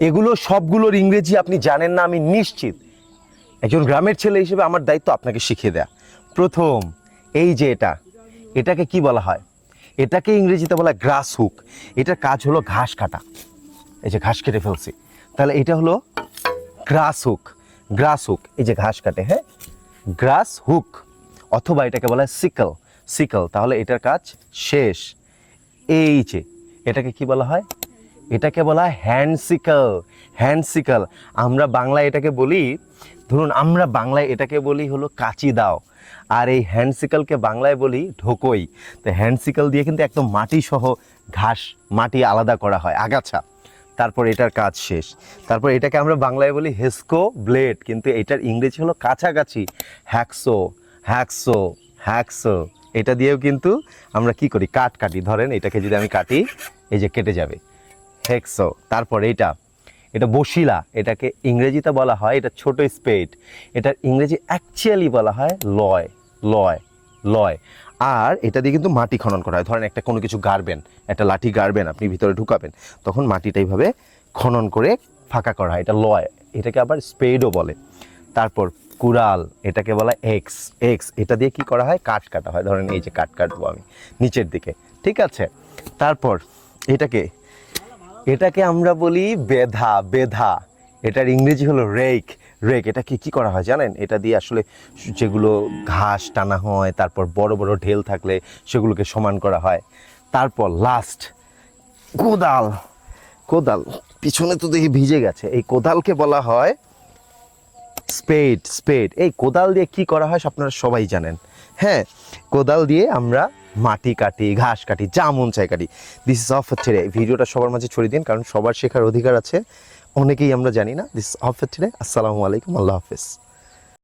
এগুলো সবগুলোর ইংরেজি আপনি জানেন না, আমি নিশ্চিত। একজন গ্রামের ছেলে হিসেবে আমার দায়িত্ব আপনাকে শিখিয়ে দেয়া। প্রথম, এই যে এটা, এটাকে কি বলা হয়? এটাকে ইংরেজিতে বলা গ্রাস হুক এটার কাজ হলো ঘাস কাটা। এই যে ঘাস কেটে ফেলছি। তাহলে এটা হলো গ্রাস হুক গ্রাস হুক এই যে ঘাস কাটে হ্যাঁ? গ্রাস হুক অথবা এটাকে বলা হয় সিকল সিকল তাহলে এটার কাজ শেষ। এই যে, এটাকে কি বলা হয়? এটাকে বলা হয় হ্যান্ড সিকল হ্যান্ড সিকল আমরা বাংলায় এটাকে বলি, ধরুন আমরা বাংলায় এটাকে বলি হলো কাঁচি দাও। আর এই হ্যান্ডসিকলকে বাংলায় বলি ঢোকই। তো হ্যান্ডসিকল দিয়ে কিন্তু একদম মাটি সহ ঘাস, মাটি আলাদা করা হয়, আগাছা। তারপর এটার কাজ শেষ। তারপর এটাকে আমরা বাংলায় বলি হেস্কো ব্লেড, কিন্তু এটার ইংরেজি হলো কাছাকাছি। Hacksaw hacksaw hacksaw. এটা দিয়েও কিন্তু আমরা কি করি? কাট কাটি। ধরেন এটাকে যদি আমি কাটি, এই যে কেটে যাবে। হেক্সো, তারপর এটা এটা বসিলা এটাকে ইংরেজিতে বলা হয়, এটা ছোট স্পেড, এটার ইংরেজি অ্যাকচুয়ালি বলা হয় লয় লয় লয়, আর এটা দিয়ে কিন্তু মাটি খনন করা হয়। ধরেন একটা কোনো কিছু গাড়বেন, একটা লাঠি গাড়বেন, আপনি ভিতরে ঢুকাবেন, তখন মাটিটা এইভাবে খনন করে ফাঁকা করা হয়। এটা লয়, এটাকে আবার স্পেডও বলে। তারপর কুড়াল, এটাকে বলা এক্স এক্স, এটা দিয়ে কি করা হয়? কাঠ কাটা হয়। ধরেন এই যে কাঠ কাটবো আমি, নিচের দিকে, ঠিক আছে? তারপর এটাকে এটাকে আমরা বলি বেধা বেধা। এটার ইংরেজি হলো রেক। রেক, এটা কি কি করা হয় জানেন? এটা দিয়ে আসলে যেগুলো ঘাস টানা হয়, তারপর বড় বড় ঢেল থাকলে সেগুলোকে সমান করা হয়। তারপর লাস্ট কোদাল। কোদাল, পিছনে তো দেখি ভিজে গেছে। এই কোদালকে বলা হয় স্পেড স্পেড এই কোদাল দিয়ে কি করা হয়, আপনারা সবাই জানেন। হ্যাঁ কোদাল দিয়ে আমরা মাটি কাটি, ঘাস কাটি, যা মন চাই কাটি। দিস ইজ অফ ছেড়ে ভিডিওটা সবার মাঝে ছড়িয়ে দিন, কারণ সবার শেখার অধিকার আছে। অনেকেই আমরা জানি না। দিস অফ ছেড়ে আসসালামু আলাইকুম। আল্লাহ হাফেজ।